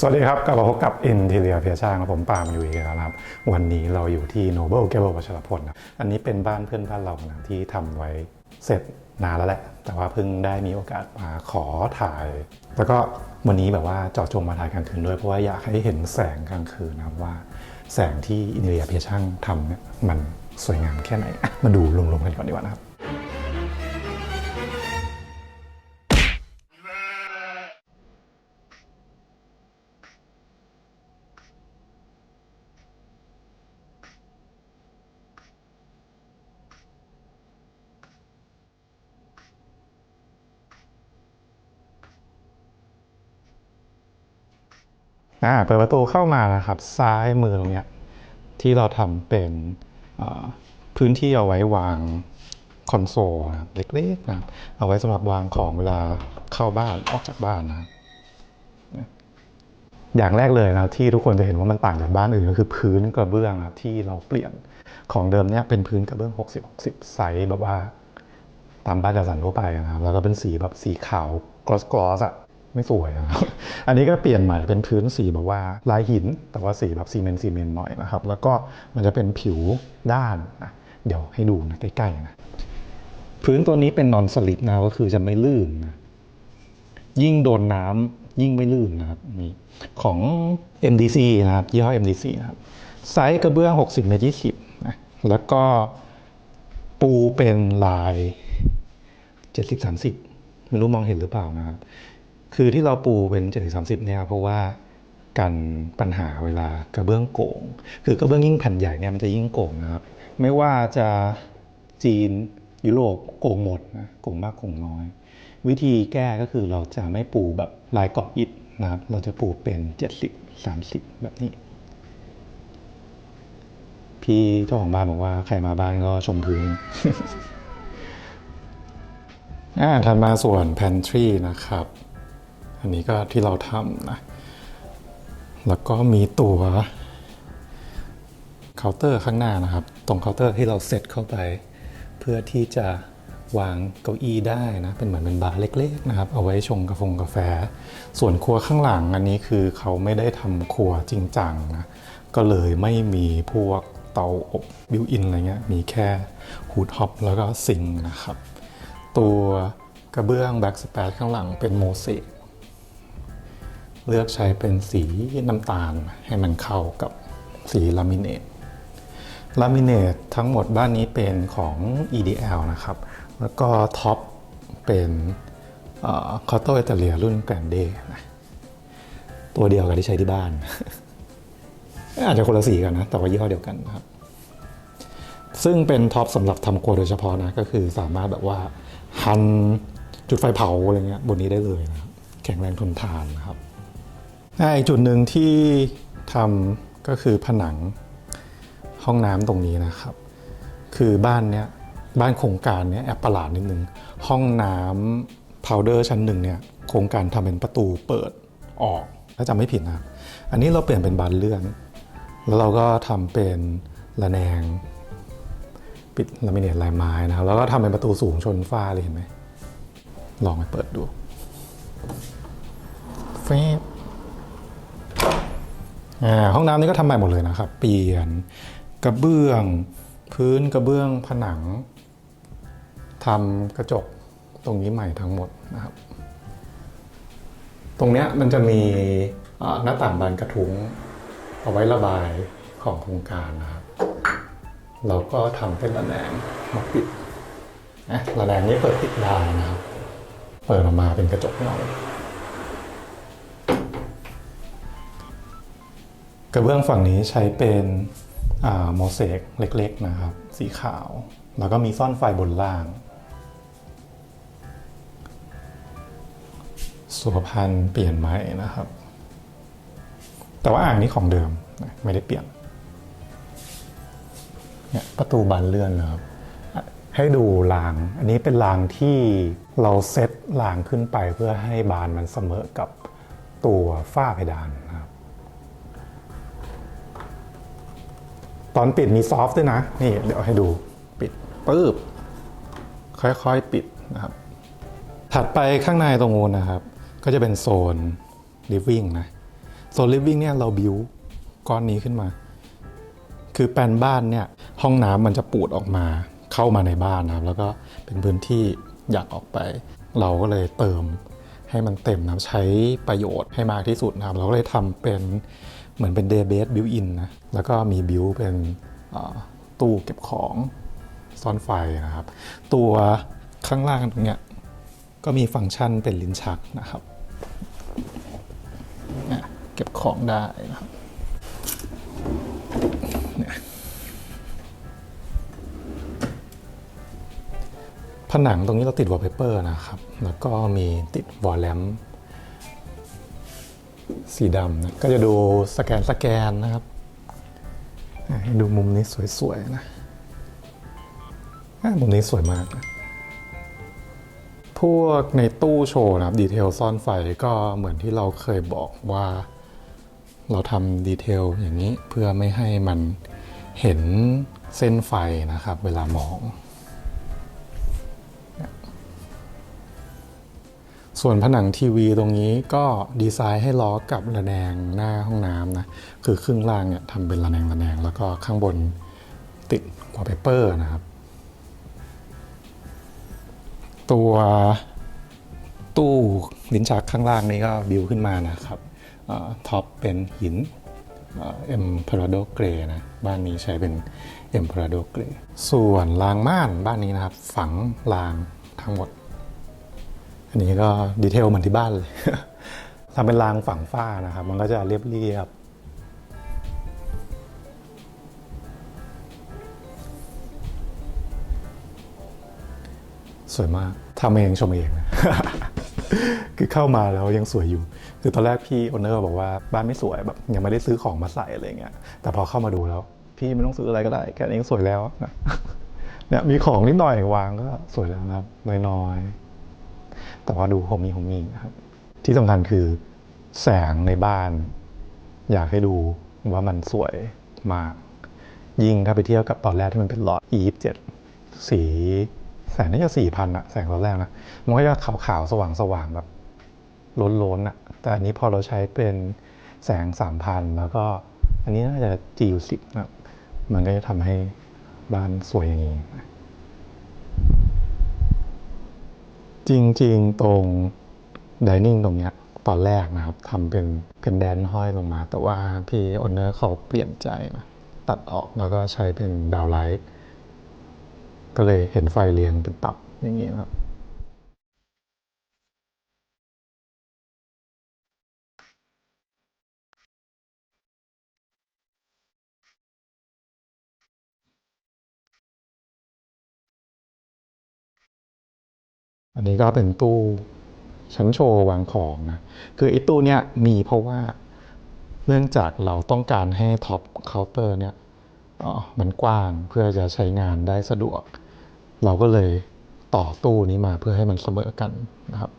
สวัสดีครับกลับมาพบกับ i n t e r i o r เพียช่างครับผมปามอยู่อีกแล้วนะครับ วันนี้เราอยู่ที่ Noble g a b l e วัชรพลนะอันนี้เป็นบ้านเพื่อนบ้านเรานะที่ทำไว้เสร็จนานแล้วแหละ แต่ว่าเพิ่งได้มีโอกาสมาขอถ่าย แล้วก็วันนี้แบบว่าเจาะจงมาถ่ายกลางคืนด้วย เพราะว่าอยากให้เห็นแสงกลางคืนนะครับว่า แสงที่ i n t e r i o r เพียช่างทำเนี่ยมันสวยงามแค่ไหน มาดูรวมๆกันก่อนดีกว่านะครับ อ่าเปิดประตูเข้ามานะครับซ้ายมือตรงเนี้ยที่เราทำเป็นพื้นที่เอาไว้วางคอนโซลเล็กๆนะเอาไว้สำหรับวางของเวลาเข้าบ้านออกจากบ้านนะอย่างแรกเลยนะที่ทุกคนจะเห็นว่ามันต่างจากบ้านอื่นก็คือพื้นกระเบื้องนะที่เราเปลี่ยนของเดิมเนี่ยเป็นพื้นกระเบื้อง 60 60 ไซส์แบบว่าตามบ้านจัดสรรทั่วไปนะครับแล้วก็เป็นสีแบบสีขาวกลอสกลอสอะ ไม่สวยนะครับ อันนี้ก็เปลี่ยนใหม่เป็นพื้นสีแบบว่าลายหิน แต่ว่าสีแบบซีเมนต์ซีเมนต์หน่อยนะครับ แล้วก็มันจะเป็นผิวด้านนะเดี๋ยวให้ดูนะใกล้ๆนะพื้นตัวนี้เป็นนอนสลิปนะก็คือจะไม่ลื่นนะยิ่งโดนน้ำยิ่งไม่ลื่นนะครับนี่ของ MDC นะครับยี่ห้อ MDC นะครับไซส์กระเบื้อง 60เมตร20นะแล้วก็ปูเป็นลาย 70 30 ไม่รู้มองเห็นหรือเปล่านะครับ คือที่เราปูเป็น 70 30 เนี่ยเพราะว่ากันปัญหาเวลากระเบื้องโก่ง คือกระเบื้องยิ่งแผ่นใหญ่เนี่ยมันจะยิ่งโก่งนะครับ ไม่ว่าจะจีนยุโรปโก่งหมดนะโก่งมากโก่งน้อย วิธีแก้ก็คือเราจะไม่ปูแบบลายเกาะอิฐนะครับ เราจะปูเป็น 70 30 แบบนี้ พี่เจ้าของบ้านบอกว่าใครมาบ้านก็ชมพื้นอ่าถัดมาส่วน pantry นะครับ อันนี้ก็ที่เราทำนะ แล้วก็มีตัวเคาน์เตอร์ข้างหน้านะครับ ตรงเคาน์เตอร์ที่เราเซตเข้าไป เพื่อที่จะวางเก้าอี้ได้นะ เป็นเหมือนเป็นบาร์เล็กๆนะครับ เอาไว้ชงกาแฟกาแฟ ส่วนครัวข้างหลังอันนี้คือเขาไม่ได้ทำครัวจริงจังนะ ก็เลยไม่มีพวกเตาอบบิวอินอะไรเงี้ย มีแค่ฮูดฮอปแล้วก็ซิงนะครับ ตัวกระเบื้องแบ็กสเปซข้างหลังเป็นโมเสก เลือกใช้เป็นสีน้ำตาลให้มันเข้ากับสีลามิเนตลามิเนตทั้งหมดบ้านนี้เป็นของ EDL นะครับ แล้วก็ท็อปเป็นคอโตอิตาเลียรุ่นแกรนเดนะตัวเดียวกับที่ใช้ที่บ้าน อาจจะคนละสีกันนะ แต่ว่ายี่ห้อเดียวกันนะครับ ซึ่งเป็นท็อปสำหรับทำครัวโดยเฉพาะนะ ก็คือสามารถแบบว่า หันจุดไฟเผาอะไรเงี้ยบนนี้ได้เลยนะแข็งแรงทนทานนะครับ อีกจุดหนึ่งที่ทำก็คือผนังห้องน้ำตรงนี้นะครับ คือบ้านเนี้ยบ้านโครงการเนี้ยแอบประหลาดนิดนึงห้องน้ำพาวเดอร์ชั้นหนึ่งเนี่ยโครงการทำเป็นประตูเปิดออกถ้าจำไม่ผิดนะอันนี้เราเปลี่ยนเป็นบานเลื่อน แล้วเราก็ทำเป็นระแนง ปิดลามิเนตลายไม้นะครับแล้วก็ทำเป็นประตูสูงชนฝ้าเลยเห็นไหมลองไปเปิดดูเฟบ ห้องน้ำนี่ก็ทำใหม่หมดเลยนะครับ เปลี่ยนกระเบื้อง พื้นกระเบื้องผนังทำกระจกตรงนี้ใหม่ทั้งหมดนะครับ ตรงเนี้ยมันจะมีหน้าต่างบานกระทุ้งเอาไว้ระบายของโครงการนะครับ เราก็ทำเป็นระแนงมาปิดนะระแนงนี้เปิดปิดได้นะครับ เปิดออกมาเป็นกระจกเงา กระเบื้องฝั่งนี้ใช้เป็นโมเสกเล็ก ๆนะครับ สีขาว แล้วก็มีซ่อนไฟบนล่าง สุขภัณฑ์เปลี่ยนไหมนะครับ แต่ว่าอ่างนี้ของเดิมไม่ได้เปลี่ยนเนี่ยประตูบานเลื่อนนะครับ ให้ดูราง อันนี้เป็นรางที่เราเซตรางขึ้นไปเพื่อให้บานมันเสมอกับตัวฝ้าเพดานนะครับ ตอนปิดมีซอฟต์ด้วยนะ นี่เดี๋ยวให้ดูปิดปึ๊บค่อยๆปิดนะครับ ถัดไปข้างในตรงนู้นนะครับ ก็จะเป็นโซน living นะ โซนลิฟวิ่งเนี่ยเราบิวก้อนนี้ขึ้นมา คือแปลนบ้านเนี่ยห้องน้ำมันจะปูดออกมาเข้ามาในบ้านนะครับ แล้วก็เป็นพื้นที่อยากออกไป เราก็เลยเติมให้มันเต็มนะใช้ประโยชน์ให้มากที่สุดนะครับ เราก็เลยทำเป็น เหมือนเป็นเดย์เบสบิวอินนะแล้วก็มีบิวเป็นตู้เก็บของซ่อนไฟนะครับ ตัวข้างล่างตรงเนี้ยก็มีฟังก์ชันเป็นลิ้นชักนะครับเนี่ยเก็บของได้นะครับผนังตรงนี้เราติดวอลเปเปอร์นะครับ แล้วก็มีติดวอลแลม สีดำนะก็จะดูสแกนสแกนนะครับให้ดูมุมนี้สวยๆนะอะมุมนี้สวยมากนะพวกในตู้โชว์นะครับดีเทลซ่อนไฟก็เหมือนที่เราเคยบอกว่า เราทำดีเทลอย่างนี้เพื่อไม่ให้มันเห็นเส้นไฟนะครับ เวลามอง ส่วนผนังทีวีตรงนี้ก็ดีไซน์ให้ล้อกับระแนงหน้าห้องน้ำนะ คือครึ่งล่างเนี่ยทำเป็นระแนงระแนง แล้วก็ข้างบนติดวอลเปเปอร์นะครับ ตัวตู้ลิ้นชักข้างล่างนี้ก็บิวขึ้นมานะครับท็อปเป็นหินเอ็มพาราโดเกรนะ บ้านนี้ใช้เป็นเอ็มพาราโดเกรส่วนรางม่านบ้านนี้นะครับ ฝังรางทั้งหมด อันนี้ก็ดีเทลเหมือนที่บ้านเลยทำเป็นรางฝังฝ้านะครับ มันก็จะเรียบเรียบสวยมากทำเองชมเองคือเข้ามาแล้วยังสวยอยู่ คือตอนแรกพี่โอนเนอร์บอกว่าบ้านไม่สวยแบบยังไม่ได้ซื้อของมาใส่อะไรเงี้ย แต่พอเข้ามาดูแล้ว พี่ไม่ต้องซื้ออะไรก็ได้ แค่นี้ก็สวยแล้วนะเนี่ยมีของนิดหน่อยวางก็สวยแล้วครับน้อยๆ แต่ว่าดูโฮมี่โฮมี่นะครับ ที่สำคัญคือแสงในบ้าน อยากให้ดูว่ามันสวยมาก ยิ่งถ้าไปเทียบกับตอนแรกที่มันเป็นหลอด E27 สีแสงน่าจะสี่พันอะแสงตอนแรกนะ มันก็จะขาวๆ สว่างๆ แบบล้นๆอะแต่อันนี้พอเราใช้เป็นแสงสามพันแล้วก็อันนี้น่าจะ G10 นะมันก็จะทำให้บ้านสวยอย่างนี้ จริงๆ ตรงดิเนิ่งตรงเนี้ยตอนแรกนะครับทำเป็นเป็นแดนห้อยลงมา แต่ว่าพี่โอนเนอร์เขาเปลี่ยนใจนะตัดออกแล้วก็ใช้เป็นดาวไลท์ก็เลยเห็นไฟเรียงเป็นตับอย่างนี้นะครับ อันนี้ก็เป็นตู้ชั้นโชว์วางของนะ คือไอ้ตู้เนี้ยมีเพราะว่าเนื่องจากเราต้องการให้ท็อปเคาน์เตอร์เนี่ยมันกว้างเพื่อจะใช้งานได้สะดวก เราก็เลยต่อตู้นี้มาเพื่อให้มันเสมอกันนะครับ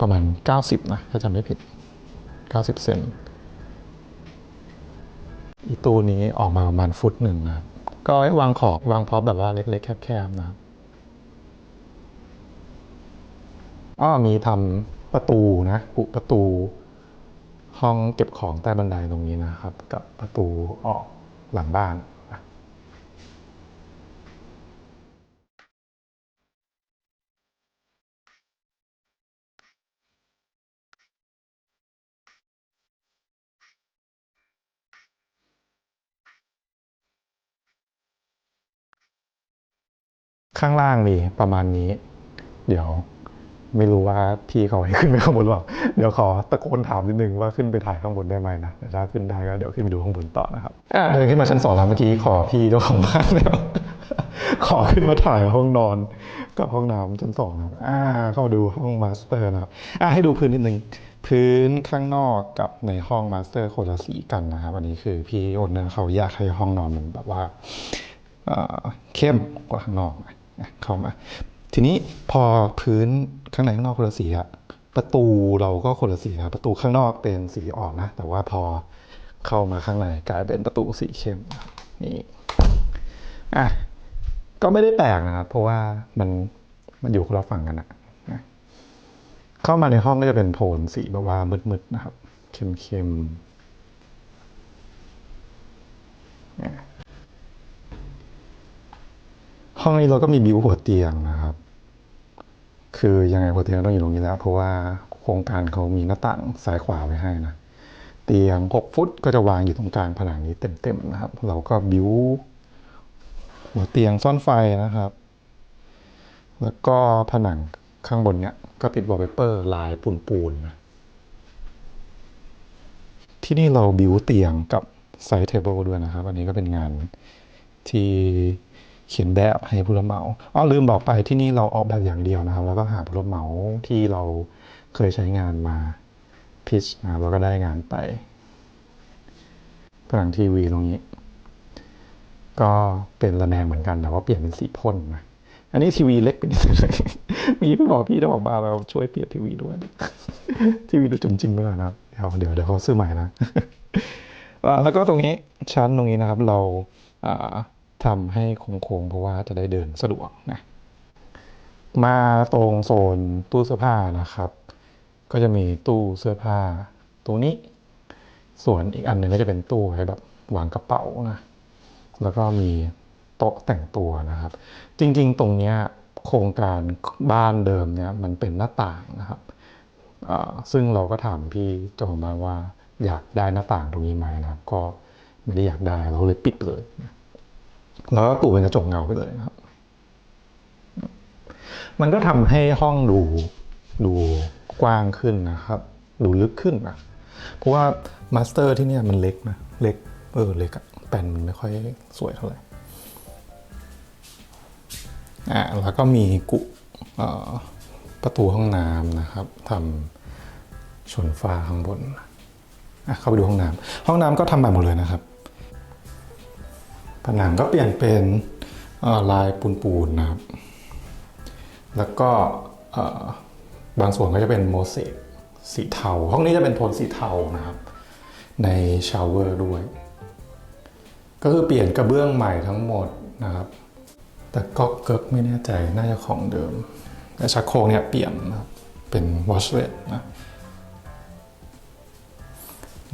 ประมาณ 90 นะ ถ้าจำไม่ผิด 90 เซนอีตู้นี้ออกมาประมาณฟุตหนึ่งนะก็ไว้วางของวางพร็อพแบบว่าเล็กๆ แคบๆนะครับ อ้อมีทำประตูนะปุประตู ห้องเก็บของใต้บันไดตรงนี้นะครับ กับประตูออกหลังบ้านข้างล่างมีประมาณนี้ เดี๋ยว ไม่รู้ว่าพี่เขาให้ขึ้นไปข้างบนหรือเปล่า เดี๋ยวขอตะโกนถามนิดนึงว่าขึ้นไปถ่ายข้างบนได้ไหมนะแต่ถ้าขึ้นได้ก็เดี๋ยวขึ้นไปดูข้างบนต่อนะครับอะเดินขึ้นมาชั้นสองแล้วเมื่อกี้ขอพี่เจ้าของบ้านแล้วขอขึ้นมาถ่ายห้องนอนกับห้องน้ำชั้นสองนะครับอ่าเข้ามาดูห้องมาสเตอร์นะครับอ่าให้ดูพื้นนิดนึงพื้นข้างนอกกับในห้องมาสเตอร์คนละสีกันนะครับอันนี้คือพี่โอนเนอร์เขาอยากให้ห้องนอนมันแบบว่าเอ่อเข้มกว่าข้างนอกนะเข้ามา ทีนี้พอพื้นข้างในข้างนอกคนละสีอะประตูเราก็คนละสีนะประตูข้างนอกเป็นสีอ่อนนะ แต่ว่าพอเข้ามาข้างในกลายเป็นประตูสีเข้มนี่อะก็ไม่ได้แปลกนะครับ เพราะว่ามันมันอยู่คนละฝั่งกันอะนะเข้ามาในห้องก็จะเป็นโทนสีแบบว่ามืดๆนะครับ เข้มๆห้องนี้เราก็มีบิวหัวเตียงนะครับ คือยังไงหัวเตียงต้องอยู่ตรงนี้แล้ว เพราะว่าโครงการเขามีหน้าต่างซ้ายขวาไว้ให้นะเตียง 6 ฟุตก็จะวางอยู่ตรงกลางผนังนี้เต็มๆนะครับ เราก็บิวหัวเตียงซ่อนไฟนะครับ แล้วก็ผนังข้างบนเนี้ยก็ติดวอลเปเปอร์ลายปูนๆนะที่นี่เราบิวเตียงกับไซส์เทเบิลด้วยนะครับ อันนี้ก็เป็นงานที่ เขียนแบบให้ผู้รับเหมาอ๋อลืมบอกไปที่นี่เราออกแบบอย่างเดียวนะครับ แล้วก็หาผู้รับเหมาที่เราเคยใช้งานมาพิชนะครับแล้วก็ได้งานไปผนังทีวีตรงนี้ ก็เป็นระแนงเหมือนกันแต่ว่าเปลี่ยนเป็นสีพ่นนะอันนี้ทีวีเล็กไปนิดนึงมีพี่บอกพี่จะบอกมาเราช่วยเปลี่ยนทีวีด้วย ทีวีดูจมจริงไปหน่อยนะเดี๋ยวเดี๋ยวเดี๋ยวเขาซื้อใหม่นะแล้วก็ตรงนี้ชั้นตรงนี้นะครับ เราอ่า ทำให้โค้งๆเพราะว่าจะได้เดินสะดวกนะมาตรงโซนตู้เสื้อผ้านะครับ ก็จะมีตู้เสื้อผ้าตรงนี้ ส่วนอีกอันหนึ่งก็จะเป็นตู้ไว้แบบวางกระเป๋านะแล้วก็มีโต๊ะแต่งตัวนะครับ จริงๆ ตรงเนี้ยโครงการบ้านเดิมเนี่ยมันเป็นหน้าต่างนะครับซึ่งเราก็ถามพี่เจ้าของบ้านว่าอยากได้หน้าต่างตรงนี้ไหมนะก็ไม่ได้อยากได้เราเลยปิดเลย แล้วก็กูเป็นกระจกเงาไปเลยครับ มันก็ทำให้ห้องดูดูกว้างขึ้นนะครับ ดูลึกขึ้นนะเพราะว่ามาสเตอร์ที่เนี่ยมันเล็กนะ เล็ก เออ เล็กอะแปลนมันไม่ค่อยสวยเท่าไหร่ อ่าแล้วก็มีกุออประตูห้องน้ำนะครับทำชนฟ้าข้างบนอะเข้าไปดูห้องน้ำห้องน้ำก็ทำใหม่หมดเลยนะครับ ผนังก็เปลี่ยนเป็นลายปูนๆนะครับ แล้วก็บางส่วนก็จะเป็นโมเสกสีเทา ห้องนี้จะเป็นโทนสีเทานะครับ ในชาวเวอร์ด้วย ก็คือเปลี่ยนกระเบื้องใหม่ทั้งหมดนะครับ แต่ก็เกิกไม่แน่ใจน่าจะของเดิม แต่ชักโครกเนี่ยเปลี่ยนนะครับ เป็นวอชเลตนะ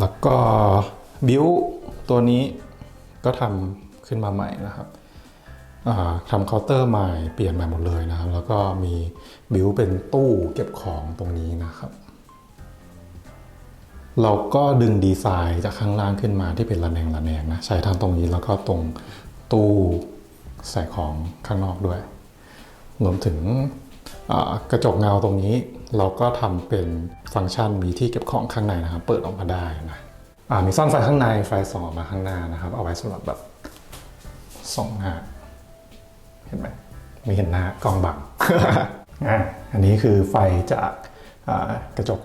แล้วก็บิวตัวนี้ก็ทำ ขึ้นมาใหม่นะครับทำเคาน์เตอร์ใหม่เปลี่ยนใหม่หมดเลยนะครับ แล้วก็มีบิวเป็นตู้เก็บของตรงนี้นะครับ เราก็ดึงดีไซน์จากข้างล่างขึ้นมาที่เป็นระแนงระแนงนะใช้ทั้งตรงนี้แล้วก็ตรงตู้ใส่ของข้างนอกด้วยรวมถึงกระจกเงาตรงนี้เราก็ทำเป็นฟังก์ชันมีที่เก็บของข้างในนะครับ เปิดออกมาได้นะมีซ่อนไฟข้างในไฟส่องออกมาข้างหน้านะครับ เอาไว้สำหรับแบบ ส่องหน้าเห็นไหมไม่เห็นหน้ากล้องบังอะอันนี้คือไฟจากอ่ากระจก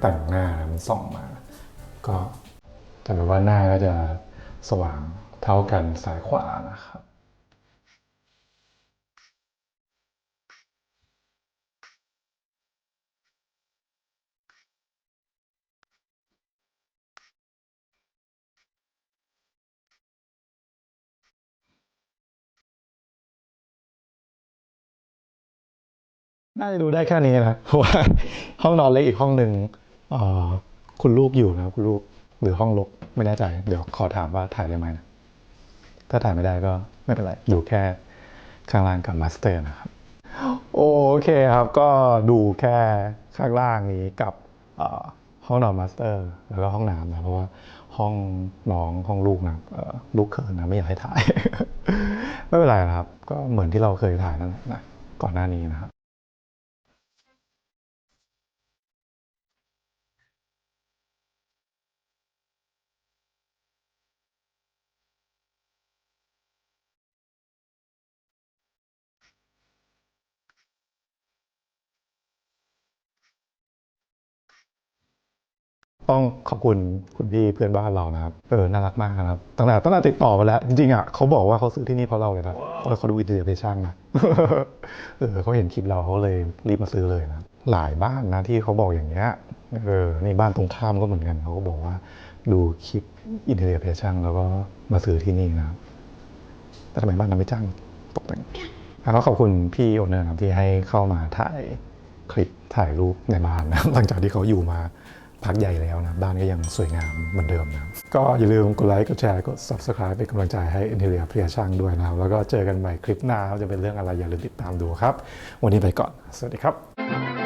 แต่งหน้ามันส่องมา ก็แต่แบบว่าหน้าก็จะสว่างเท่ากันซ้ายขวานะครับ น่าจะดูได้แค่นี้นะเพราะว่าห้องนอนเล็กอีกห้องหนึ่งคุณลูกอยู่นะคุณลูกหรือห้องลกไม่แน่ใจ เดี๋ยวขอถามว่าถ่ายได้ไหมนะถ้าถ่ายไม่ได้ก็ไม่เป็นไรดูแค่ข้างล่างกับมาสเตอร์นะครับ โอเคครับก็ดูแค่ข้างล่างนี้กับห้องนอนมาสเตอร์ แล้วก็ห้องน้ำนะเพราะว่าห้องน้องห้องลูกนะลูกเขินนะไม่อยากให้ถ่าย ไม่เป็นไรนะครับ ก็เหมือนที่เราเคยถ่ายนั่นแหละนะก่อนหน้านี้นะครับ ต้องขอบคุณคุณพี่เพื่อนบ้านเรานะครับ เออ น่ารักมากนะครับ ตั้งแต่ตั้งแต่ติดต่อไปแล้ว จริงๆอะเขาบอกว่าเขาซื้อที่นี่เพราะเราเลยนะเออเขาดูอินเทอร์เน็ตเพช่างนะ เออเขาเห็นคลิปเราเขาเลยรีบมาซื้อเลยนะ หลายบ้านนะที่เขาบอกอย่างเงี้ย เออ นี่บ้านตรงข้ามก็เหมือนกันเขาก็บอกว่า ดูคลิปอินเทอร์เน็ตเพช่างแล้วก็มาซื้อที่นี่นะครับแต่ทำไมบ้านนั้นไม่จ้างตกแต่งอะก็ขอบคุณพี่โอเนอร์ครับที่ให้เข้ามาถ่ายคลิปถ่ายรูปในบ้านนะหลังจากที่เขาอยู่มา พักใหญ่แล้วนะ บ้านก็ยังสวยงามเหมือนเดิมนะก็อย่าลืมกดไลค์กดแชร์กด subscribe เป็นกำลังใจให้อินเทเลียเพียช่างด้วยนะครับ แล้วก็เจอกันใหม่คลิปหน้าว่าจะเป็นเรื่องอะไรอย่าลืมติดตามดูครับ วันนี้ไปก่อน สวัสดีครับ